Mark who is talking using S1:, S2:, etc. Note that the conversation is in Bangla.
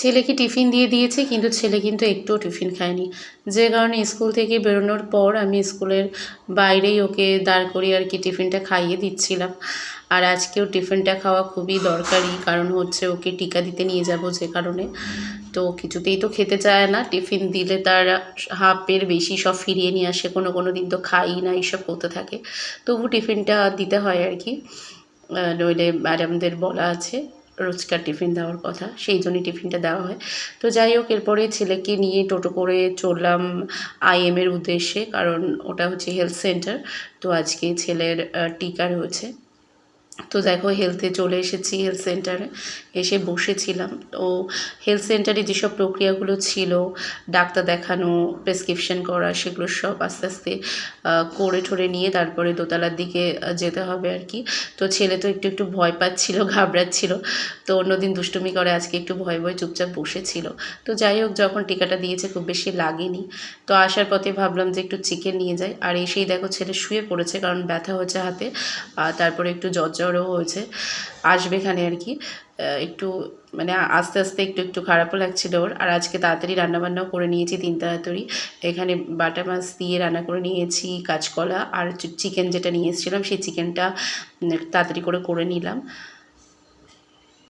S1: ছেলেকে টিফিন দিয়ে দিয়েছি, কিন্তু ছেলে কিন্তু একটুও টিফিন খায়নি। যে কারণে স্কুল থেকে বেরোনোর পর আমি স্কুলের বাইরেই ওকে দাঁড় করিয়ে আর কি টিফিনটা খাইয়ে দিচ্ছিলাম। আর আজকেও টিফিনটা খাওয়া খুবই দরকারি, কারণ হচ্ছে ওকে টিকা দিতে নিয়ে যাব যে কারণে। তো কিছুতেই তো খেতে চায় না, টিফিন দিলে তার হাফের বেশি সব ফিরিয়ে নিয়ে আসে, কোনো কোনো দিন তো খাই না, এইসব করতে থাকে। তবু টিফিনটা দিতে হয় আর কি। নইলে ম্যাডামদের বলা আছে। রোজকার টিফিন দেওয়ার কথা, সেই জন্যই টিফিনটা দেওয়া হয়। তো যাই হোক, এরপরে ছেলেকে নিয়ে টোটো করে চললাম আইএমের উদ্দেশ্যে, কারণ ওটা হচ্ছে হেলথ সেন্টার। তো আজকে ছেলের টিকা রয়েছে তো দেখো হেলথে চলে এসেছি হেলথ সেন্টারে এসে বসেছিলাম। ও হেলথ সেন্টারে যেসব প্রক্রিয়াগুলো ছিল, ডাক্তার দেখানো প্রেসক্রিপশন করা, সেগুলো সব আস্তে আস্তে করে ঠরে নিয়ে তারপরে দোতলার দিকে যেতে হবে আর কি। তো ছেলে তো একটু একটু ভয় পাচ্ছিল, ঘাবড়াচ্ছিল। তো অন্যদিন দুষ্টুমি করে আজকে একটু ভয় ভয় চুপচাপ বসেছিল। তো যাই হোক, যখন টিকাটা দিয়েছে, খুব বেশি লাগেনি। তো আসার পথে ভাবলাম যে একটু চিকেন নিয়ে যাই। আর এসেই দেখো, ছেলে শুয়ে পড়েছে, কারণ ব্যথা হয়েছে হাতে। তারপরে একটু জ্বর জ্বরও হয়েছে আসবে এখানে আর কি। একটু মানে আস্তে আস্তে একটু একটু খারাপও লাগছিল ওর। আর আজকে তাড়াতাড়ি রান্নাবান্নাও করে নিয়েছি তিন তাড়াতাড়ি। এখানে বাটা মাছ দিয়ে রান্না করে নিয়েছি, কাঁচকলা আর চিকেন যেটা নিয়ে এসেছিলাম, সেই চিকেনটা তাড়াতাড়ি করে করে নিলাম।